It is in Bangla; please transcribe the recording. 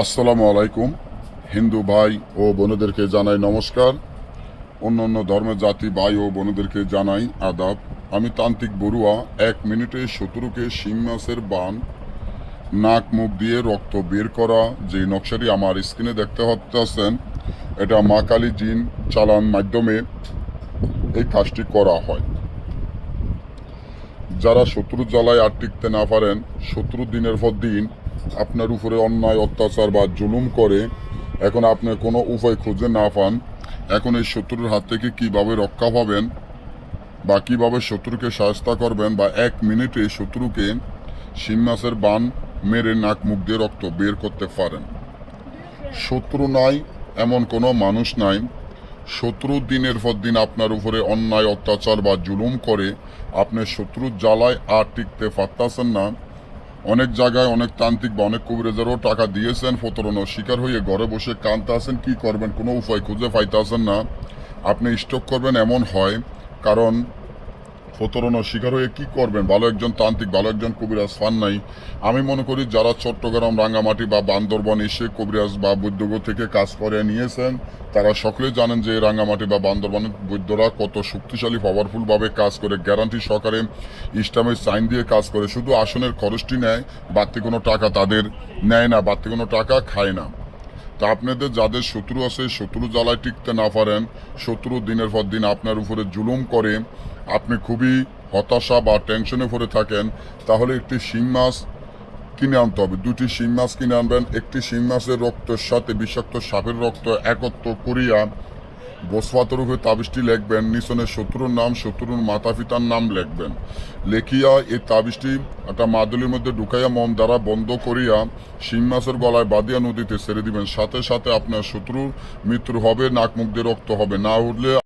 আসসালামু আলাইকুম। হিন্দু ভাই ও বোনেদেরকে জানাই নমস্কার। অন্য অন্য ধর্মের জাতি ভাই ও বোনেদেরকে জানাই আদাব। আমি তান্ত্রিক বড়ুয়া, এক মিনিটে শত্রুকে শিং বান, নাক মুখ দিয়ে রক্ত বের করা যে নকশাটি আমার স্ক্রিনে দেখতে হচ্ছেন এটা মা কালী জিন চালান মাধ্যমে এই কাজটি করা হয়। যারা শত্রু জ্বালায় আর টিকতে না পারেন, শত্রু দিনের পর দিন আপনার উপরে অন্যায়, অত্যাচার বা জুলুম করে, এখন আপনি কোনো উপায় খুঁজে না পান, এখন এই শত্রুর হাত থেকে কীভাবে রক্ষা পাবেন বা কীভাবে শত্রুকে সাহস্তা করবেন বা এক মিনিটে শত্রুকে শিং বান মেরে নাক মুখ দিয়ে রক্ত বের করতে পারেন। শত্রু নাই, এমন কোনো মানুষ নাই। শত্রু দিনের পর দিন আপনার উপরে অন্যায়, অত্যাচার বা জুলুম করে, আপনি শত্রুর জ্বালায় আর টিকতে পারতাছেন না। অনেক জায়গায় অনেক তান্ত্রিক বা অনেক কবিরাজারও টাকা দিয়েছেন, প্রতারণার শিকার হয়ে ঘরে বসে কানতে আছেন কী করবেন? কোনো উপায় খুঁজে পাইতে আসেন না। আপনি স্টক করবেন, এমন হয়। কারণ প্রতারণার শিকার হয়ে কি করবেন? ভালো একজন তান্ত্রিক, ভালো একজন কবিরাজ ফান নাই। আমি মনে করি যারা চট্টগ্রাম, রাঙ্গামাটি বা বান্দরবন এসে কবিরাজ বা বৈদ্যগ থেকে কাজ করে নিয়েছেন, তারা সকলে জানেন যে রাঙ্গামাটি বা বান্দরবনের বৈদ্যরা কত শক্তিশালী পাওয়ারফুল ভাবে কাজ করে। গ্যারান্টি সহকারে ইস্টামের সাইন দিয়ে কাজ করে। শুধু আসনের খরচটি নেয়, বাড়তি কোনো টাকা তাদের নেয় না, বাড়তি কোনো টাকা খায় না। তা আপনাদের যাদের শত্রু আছে, শত্রু জ্বালায় টিকতে না পারেন, শত্রু দিনের পর দিন আপনার উপরে জুলুম করে, আপনি খুবই হতাশা বা টেনশনে পড়ে থাকেন, তাহলে একটি শিং মাছ কিনে আনতে হবে। দুটি শিং মাছ কিনে আনবেন, একটি শিং মাছের রক্তের সাথে বিষাক্ত সাপের রক্ত একত্র করিয়া বসপাতের উপরে তাবিজটি লেখবেন, নিসনের শত্রুর নাম, শত্রুর মাতা পিতার নাম লেখবেন। লেখিয়া এই তাবিজটি একটা মাদুলির মধ্যে ঢুকাইয়া মন দ্বারা বন্ধ করিয়া শিং মাছের গলায় বাদিয়া নদীতে ছেড়ে দিবেন। সাথে সাথে আপনার শত্রুর মৃত্যু হবে নাক মুখ দিয়ে রক্ত হবে। না উঠলে